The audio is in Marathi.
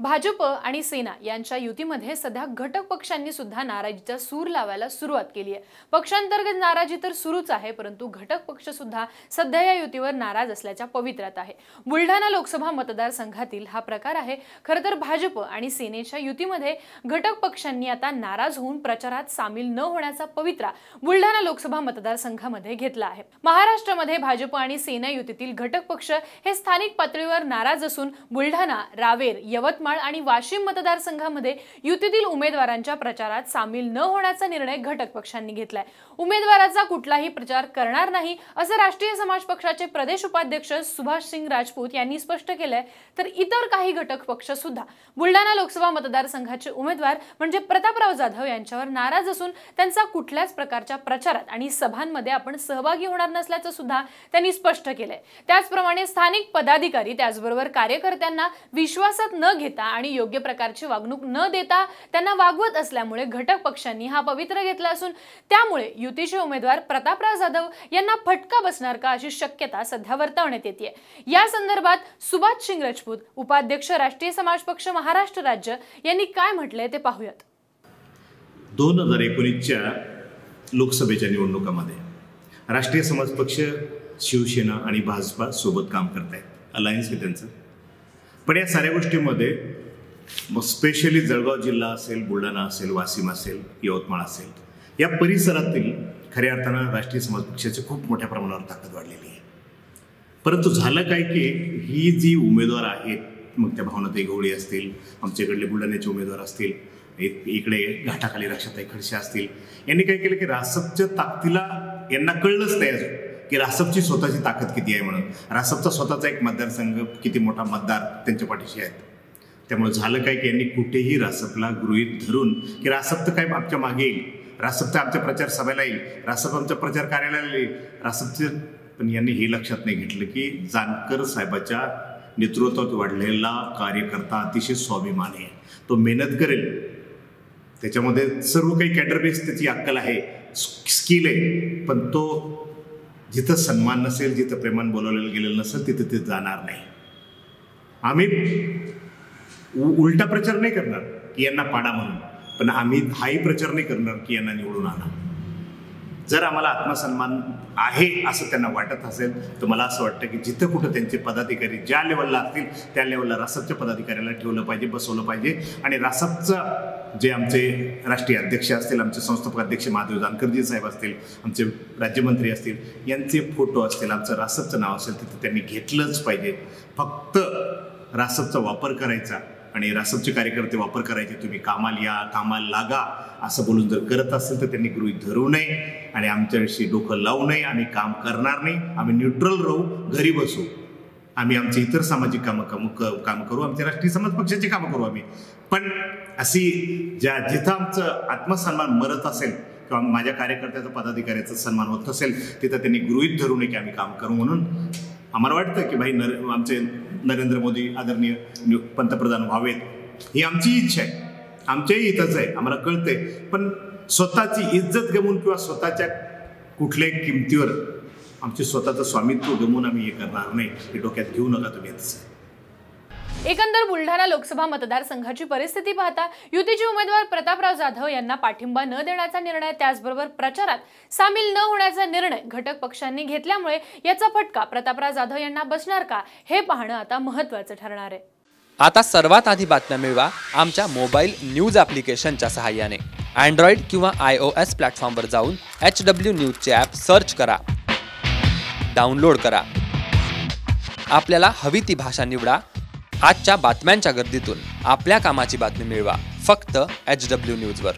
भाजप आणि सेना यांच्या युतीमध्ये सध्या घटक पक्षांनी सुद्धा नाराजीचा सूर लावायला सुरुवात केली आहे. पक्षांतर्गत नाराजी तर सुरूच आहे परंतु घटक पक्ष सुद्धा सध्या या युतीवर नाराज असल्याच्या पवित्र्यात आहे. बुलढाणा लोकसभा मतदारसंघातील हा प्रकार आहे. खरं तर भाजप आणि सेनेच्या युतीमध्ये घटक पक्षांनी आता नाराज होऊन प्रचारात सामील न होण्याचा पवित्रा बुलढाणा लोकसभा मतदारसंघामध्ये घेतला आहे. महाराष्ट्रामध्ये भाजप आणि सेना युतीतील घटक पक्ष हे स्थानिक पातळीवर नाराज असून बुलढाणा रावेर यवतमाळ आणि वाशिम मतदारसंघामध्ये युतीतील उमेदवारांच्या प्रचारात सामील न होण्याचा निर्णय घटक पक्षांनी घेतलाय. उमेदवाराचा कुठलाही प्रचार करणार नाही असं राष्ट्रीय समाज पक्षाचे प्रदेश उपाध्यक्ष सुभाष सिंग राजपूत यांनी स्पष्ट केलंय. तर इतर काही घटक पक्ष सुद्धा बुलढाणा लोकसभा मतदारसंघाचे उमेदवार म्हणजे प्रतापराव जाधव यांच्यावर नाराज असून त्यांचा कुठल्याच प्रकारच्या प्रचारात आणि सभांमध्ये आपण सहभागी होणार नसल्याचं सुद्धा त्यांनी स्पष्ट केलंय. त्याचप्रमाणे स्थानिक पदाधिकारी त्याचबरोबर कार्यकर्त्यांना विश्वासात न घेत आणि योग्य प्रकारची वागणूक न देता त्यांना वागवत असल्यामुळे घटक पक्षांनी हा पवित्र घेतला असून त्यामुळे युतीचे उमेदवार प्रतापराव जाधव यांना फटका बसणार का अशी शक्यता सध्या वर्तवण्यात येते. या संदर्भात सुभाष सिंग राजपूत उपाध्यक्ष राष्ट्रीय समाज पक्ष महाराष्ट्र राज्य यांनी काय म्हटलंय ते पाहूयात. दोन हजार एकोणीसच्या लोकसभेच्या निवडणुकामध्ये राष्ट्रीय समाज पक्ष शिवसेना आणि भाजपा सोबत काम करत आहेत अलायन्स हे त्यांचं. पण या साऱ्या गोष्टीमध्ये मग स्पेशली जळगाव जिल्हा असेल बुलढाणा असेल वाशिम असेल यवतमाळ असेल या परिसरातील खऱ्या अर्थानं राष्ट्रीय समाज पक्षाची खूप मोठ्या प्रमाणावर ताकद वाढलेली आहे. परंतु झालं काय की ही जी उमेदवार आहेत मग त्या भावनाताई गवळी असतील आमच्याकडले बुलढाण्याचे उमेदवार असतील एक इकडे घाटाखाली रक्षाताई खडसे असतील यांनी काय केलं की रासपच्या ताकदीला यांना कळलंच नाही अजून. की रासपची स्वतःची ताकद किती आहे म्हणून? रासपचा स्वतःचा एक मतदारसंघ किती मोठा मतदार त्यांच्या पाठीशी आहेत त्यामुळे झालं काय की यांनी कुठेही रासपला गृहीत धरून की रासप तर काय आमच्या मागे येईल? रासप तर आमच्या प्रचार सभेला येईल. रासप आमच्या प्रचार कार्यालयाला येईल. रासपचं पण यांनी हे लक्षात नाही घेतलं की जानकर साहेबाच्या नेतृत्वात वाढलेला कार्यकर्ता अतिशय स्वाभिमान आहे. तो मेहनत करेल. त्याच्यामध्ये सर्व काही कॅडरबेस त्याची अक्कल आहे. स्किल आहे. पण तो जिथं सन्मान नसेल जिथं प्रेमान बोलवलेलं गेलेलं नसेल तिथं ते जाणार नाही. आम्ही उ- उलटा प्रचार नाही करणार की यांना पाडा म्हणून. पण आम्ही हाही प्रचार नाही करणार की यांना निवडून आणा. जर आम्हाला आत्मसन्मान आहे असं त्यांना वाटत असेल तर मला असं वाटतं की जिथं कुठं त्यांचे पदाधिकारी ज्या लेवलला असतील त्या लेवलला रासपच्या पदाधिकाऱ्याला ठेवलं पाहिजे बसवलं पाहिजे. आणि रासपचं जे आमचे राष्ट्रीय अध्यक्ष असतील आमचे संस्थापक अध्यक्ष महादेव जानकरजी साहेब असतील आमचे राज्यमंत्री असतील यांचे फोटो असतील आमचं रासपचं नाव असेल तिथं त्यांनी घेतलंच पाहिजे. फक्त रासपचा वापर करायचा आणि रासपचे कार्यकर्ते वापर करायचे तुम्ही कामाला या कामाला लागा असं बोलून जर करत असेल तर त्यांनी गृहीत धरू नये आणि आमच्याविषयी डोकं लावू नये आम्ही काम करणार नाही. आम्ही न्यूट्रल राहू घरी बसू. आम्ही आमचे इतर सामाजिक कामं काम काम करू आमच्या राष्ट्रीय समाज पक्षाची कामं करू आम्ही. पण अशी ज्या जिथं आमचं आत्मसन्मान मरत असेल किंवा माझ्या कार्यकर्त्याचा पदाधिकाऱ्याचा सन्मान होत असेल तिथं त्यांनी गृहित धरू नये की आम्ही काम करू म्हणून. आम्हाला वाटतं की भाई नर आमचे नरेंद्र मोदी आदरणीय पंतप्रधान व्हावेत. ही आमची इच्छा आहे. आमच्याही इथंच आहे. आम्हाला कळतंय. पण स्वतःची इज्जत गमवून किंवा स्वतःच्या कुठल्याही किमतीवर आमचे स्वतःचं स्वामित्व गमवून आम्ही हे करणार नाही. हे डोक्यात घेऊ नका तुम्ही याचं एकंदर बुलढाणा लोकसभा मतदारसंघाची परिस्थिती पाहता युतीचे उमेदवार प्रतापराव जाधव यांना पाठिंबा न देण्याचा निर्णय त्याचबरोबर प्रचारात सामील न होण्याचा निर्णय घटक पक्षांनी घेतल्यामुळे याचा फटका प्रतापराव जाधव यांना बसणार का हे पाहणं आता महत्वाचं ठरणार आहे. आता सर्वात आधी बातम्या मिळवा आमच्या मोबाईल न्यूज ॲप्लिकेशनच्या सहाय्याने. अँड्रॉइड किंवा आय ओ एस प्लॅटफॉर्मवर जाऊन एच डब्ल्यू न्यूजचे ॲप सर्च करा. डाउनलोड करा. आपल्याला हवी ती भाषा निवडा. आजच्या बातम्यांच्या गर्दीतून आपल्या कामाची बातमी मिळवा. फक्त एच डब्ल्यू न्यूजवर